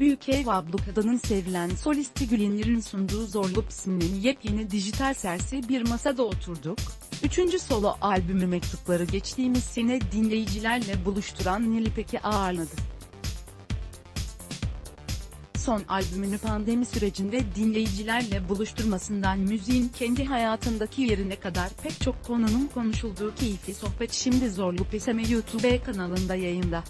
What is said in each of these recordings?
Büyük Ev Ablukada'nın sevilen solisti Gülinir'in sunduğu Zorlu Psim'in yepyeni dijital sersi bir masada oturduk. Üçüncü solo albümü Mektupları geçtiğimiz sene dinleyicilerle buluşturan Nilipek'i ağırladı. Son albümünü pandemi sürecinde dinleyicilerle buluşturmasından müziğin kendi hayatındaki yerine kadar pek çok konunun konuşulduğu keyifli sohbet şimdi Zorlu Peseme YouTube kanalında yayında.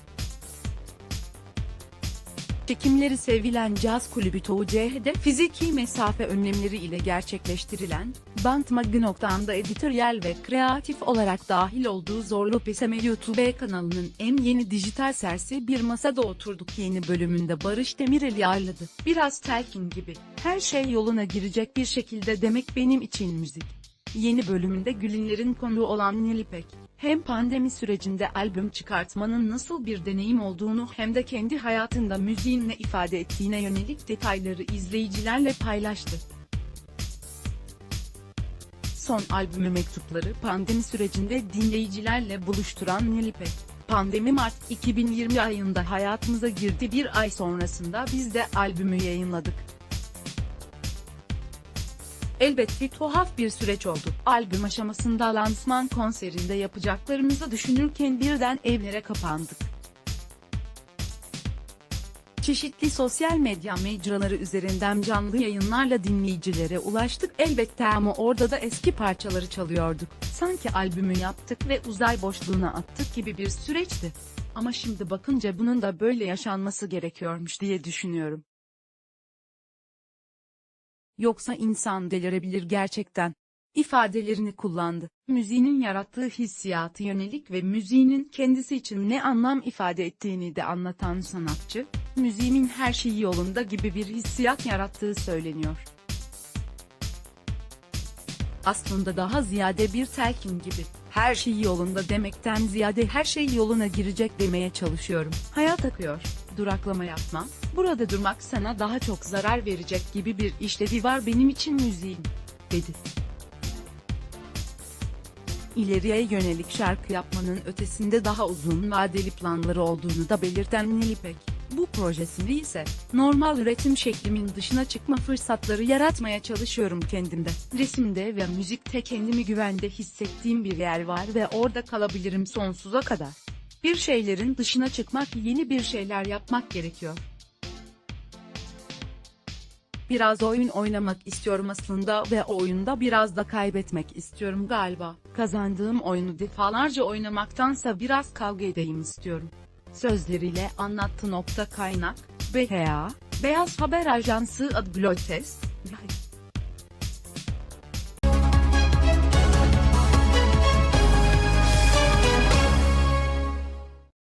Çekimleri sevilen caz kulübü TOCH'de fiziki mesafe önlemleri ile gerçekleştirilen, Bant Magnok'tan editoryal ve kreatif olarak dahil olduğu Zorlu Peseme YouTube kanalının en yeni dijital sersi Bir Masada Oturduk yeni bölümünde Barış Demirel'i ağırladı. Biraz telkin gibi, her şey yoluna girecek bir şekilde demek benim için müzik. Yeni bölümünde Gülinler'in konuğu olan Nilipek, hem pandemi sürecinde albüm çıkartmanın nasıl bir deneyim olduğunu hem de kendi hayatında müziğin ne ifade ettiğine yönelik detayları izleyicilerle paylaştı. Son albümü Mektupları pandemi sürecinde dinleyicilerle buluşturan Nilipek, pandemi Mart 2020 ayında hayatımıza girdi bir ay sonrasında biz de albümü yayınladık. Elbette tuhaf bir süreç oldu. Albüm aşamasında lansman konserinde yapacaklarımızı düşünürken birden evlere kapandık. Çeşitli sosyal medya mecraları üzerinden canlı yayınlarla dinleyicilere ulaştık elbette ama orada da eski parçaları çalıyorduk. Sanki albümü yaptık ve uzay boşluğuna attık gibi bir süreçti. Ama şimdi bakınca bunun da böyle yaşanması gerekiyormuş diye düşünüyorum. Yoksa insan delirebilir gerçekten. ifadelerini kullandı. Müziğinin yarattığı hissiyatı yönelik ve müziğinin kendisi için ne anlam ifade ettiğini de anlatan sanatçı, müziğimin her şeyi yolunda gibi bir hissiyat yarattığı söyleniyor. Aslında daha ziyade bir telkin gibi, her şey yolunda demekten ziyade her şey yoluna girecek demeye çalışıyorum. Hayat akıyor, duraklama yapma, burada durmak sana daha çok zarar verecek gibi bir işlevi var benim için müziğin, dedi. İleriye yönelik şarkı yapmanın ötesinde daha uzun vadeli planları olduğunu da belirten Nilipek, bu projesinde ise, normal üretim şeklimin dışına çıkma fırsatları yaratmaya çalışıyorum kendimde. Resimde ve müzikte kendimi güvende hissettiğim bir yer var ve orada kalabilirim sonsuza kadar. Bir şeylerin dışına çıkmak yeni bir şeyler yapmak gerekiyor. Biraz oyun oynamak istiyorum aslında ve oyunda biraz da kaybetmek istiyorum galiba. Kazandığım oyunu defalarca oynamaktansa biraz kavga edeyim istiyorum. Sözleriyle anlattı nokta kaynak, BHA, Beyaz Haber Ajansı Ad Blog Test,